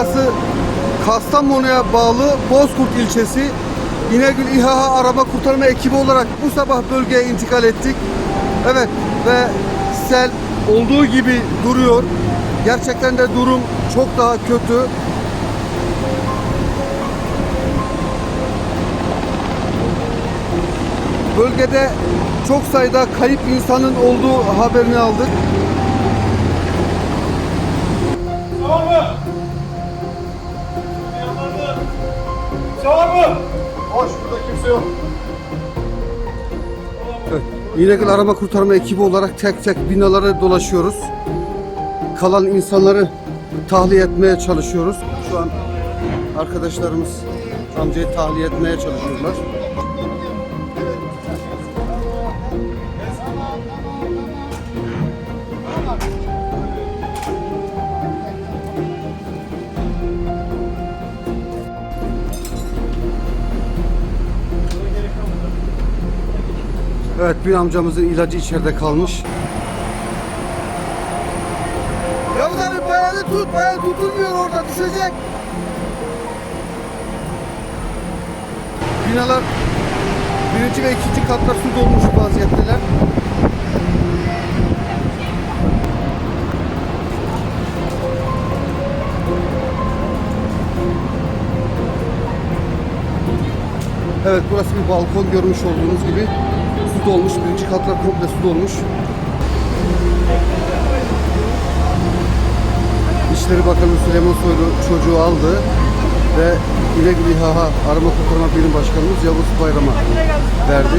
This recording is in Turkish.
Burası Kastamonu'ya bağlı Bozkurt ilçesi. İnegül İHA arama kurtarma ekibi olarak bu sabah bölgeye intikal ettik. Evet ve sel olduğu gibi duruyor. Gerçekten de durum çok daha kötü. Bölgede çok sayıda kayıp insanın olduğu haberini aldık. Tamam mı? Tamam mı? Hoş burada kimse yok. Evet, Arama Kurtarma ekibi olarak tek tek binaları dolaşıyoruz. Kalan insanları tahliye etmeye çalışıyoruz. Şu an arkadaşlarımız amcayı tahliye etmeye çalışıyorlar. Evet bir amcamızın ilacı içeride kalmış. Yavuz abi bayanı tut, bayan tutulmuyor orada düşecek. Binalar birinci ve ikinci katlar su dolmuş vaziyetteler. Evet burası bir balkon görmüş olduğunuz gibi su dolmuş. Birinci katlar komple su dolmuş. İçişleri Bakanı Süleyman Soylu çocuğu aldı ve İnegül İHA Arama Kurtarma Birim Başkanımız Yavuz Bayram'a verdi.